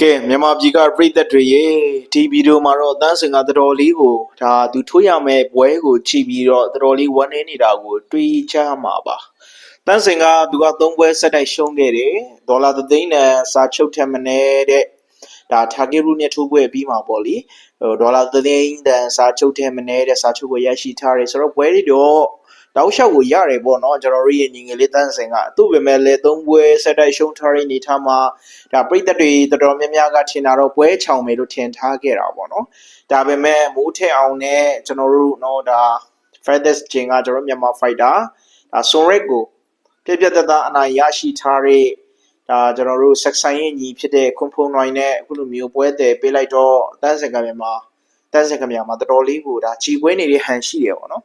ကဲမြန်မာပြည်ကပြည်သက်တွေရေဒီဗီဒီယိုမှာတော့တန်းစင်ကတော်တော်လေးကိုဒါသူထွေးရမယ့်ပွဲကိုကြည့်ပြီးတော့တော်တော်လေးဝမ်းနေနေတာကိုတွေးချမှာပါတန်းစင်ကသူကသုံးပွဲဆက်တိုက်ရှုံးခဲ့တယ်ဒေါ်လာသသိန်းနဲ့စာချုပ်ထက်မနေတဲ့ဒါထာဂေရုနဲ့ထိုးပွဲပြီးမှာပေါ့လေဟိုဒေါ်လာသသိန်းတန်စာချုပ်ထက်မနေတဲ့စာချုပ်ကိုရရှိထားတယ်ဆိုတော့ပွဲတွေတော့ တောက်လျှောက်ကိုရတယ်ပေါ့နော်ကျွန်တော်တို့ရဲ့ညီငယ်လေးတန်းစင်ကသူ့ပဲမဲ့လေသုံးပွဲဆက်တိုက်ရှုံးထားရနေထားမှာဒါပြိသက်တွေတော်တော်များများကထင်တာတော့ပွဲချောင်မယ်လို့ထင်ထားခဲ့တာပေါ့နော်ဒါပေမဲ့မိုးထက်အောင်နဲ့ကျွန်တော်တို့နော်ဒါ Fedex ဂျင်ကကျွန်တော်မြန်မာ fighter ဒါဆွန်ရက်ကိုပြပြတသားအနိုင်ရရှိထားတဲ့ဒါကျွန်တော်တို့ဆက်ဆိုင်ရဲ့ညီဖြစ်တဲ့ခွန်ဖုံနိုင်နဲ့အခုလိုမျိုးပွဲတယ်ပေးလိုက်တော့တန်းစင်ကမြန်မာတန်းစင်ကမြန်မာတော်တော်လေးကိုဒါခြေခွဲနေတဲ့ဟန်ရှိတယ်ပေါ့နော်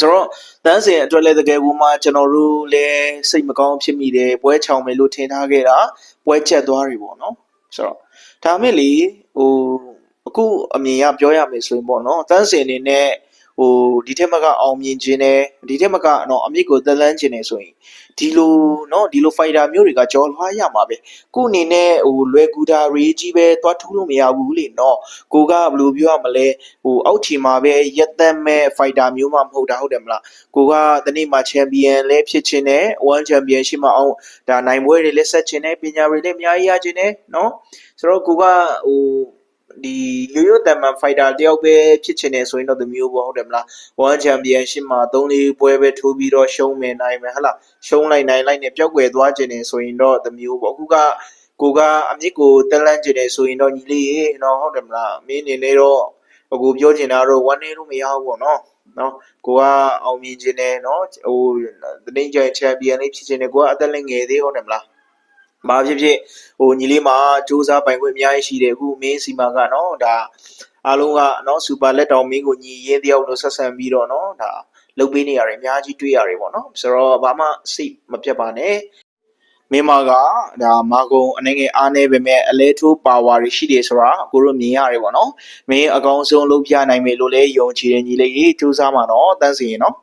ဆိုတော့တန်းစင်အတွက်လည်းတကယ်ကိုမှကျွန်တော်တို့လည်းစိတ်မကောင်းဖြစ်မိတယ်ပွဲချောင်မယ်လို့ထင်ထားခဲ့တာပွဲချက်သွားတွေပေါ့နော်ဆိုတော့ဒါမဲ့လေဟိုအခုအမြင်ရပြောရမယ်ဆိုရင်ပေါ့နော်တန်းစင်နေနဲ့ ဟိုဒီထက်မကအောင်မြင်ခြင်းနဲ့ဒီထက်မကတော့အမြင့်ကိုသက်လန်းခြင်းနဲ့ဆိုရင်ဒီလိုနော်ဒီလို fighter မျိုးတွေကကြော်လွှားရမှာပဲကိုအနေနဲ့ဟိုလွယ်ကူတာရေးကြီးပဲသွားထူးလို့မရဘူးလေနော်ကိုကဘယ်လိုပြောရမလဲဟိုအောက်ချီမှာပဲရက်သက်မဲ့ fighter မျိုးမှမဟုတ်တာဟုတ်တယ်မလားကိုကဒီနေ့မှာ champion လည်းဖြစ်ခြင်းနဲ့ one champion ရှိမှအောင်ဒါနိုင်ပွဲတွေလည်းဆက်ခြင်းနဲ့ပညာတွေလည်းအများကြီးရခြင်းနဲ့နော်ဆိုတော့ကိုကဟို ဒီရိုးရိုးတမန်ဖိုက်တာတယောက်ပဲဖြစ်ချင်တယ်ဆိုရင်တော့ဒီမျိုးပေါ့ဟုတ်တယ်မလား one championship မှာ3လေးပွဲပဲထိုးပြီးတော့ရှုံးမယ်နိုင်မယ်ဟဟလားရှုံးလိုက်နိုင်လိုက်နဲ့ပျောက်ကွယ်သွားခြင်းနေဆိုရင်တော့ဒီမျိုးပေါ့အခုကကိုကအမြစ်ကိုတက်လန့်ခြင်းနေဆိုရင်တော့ညီလေးရေနော်ဟုတ်တယ်မလားမင်းအနေနဲ့တော့အခုပြောချင်တာတော့ one day လို့မရဘူးပေါ့နော်နော်ကိုကအောင်မြင်ခြင်းနဲ့နော်ဟိုတနင်္ဂနွေချန်ပီယံလေးဖြစ်ခြင်းနဲ့ကိုကအသက်လည်းငယ်သေးဟုတ်တယ်မလား ဘာဖြစ်ဖြစ်ဟိုညီလေးမှာစူးစမ်းပိုင်ခွင့်အများကြီးရှိတယ်အခုမင်းစီမာကနော်ဒါအားလုံးကနော်စူပါလက်တော်မင်းကိုညီရဲတယောက်လို့ဆက်ဆံပြီးတော့နော်ဒါလုတ်ပေးနေရတယ်အများကြီးတွေ့ရတယ်ပေါ့နော်ဆိုတော့ဘာမှစိတ်မပြတ်ပါနဲ့မင်းမကဒါမာကုံအနေငယ်အားနေပေမဲ့အလဲထိုးပါဝါတွေရှိတယ်ဆိုတာကိုတို့မြင်ရတယ်ပေါ့နော်မင်းအကောင်းဆုံးလုပ်ပြနိုင်မယ်လို့လည်းယုံကြည်တယ်ညီလေးကြီးစူးစမ်းပါတော့တန်းစီရင်နော်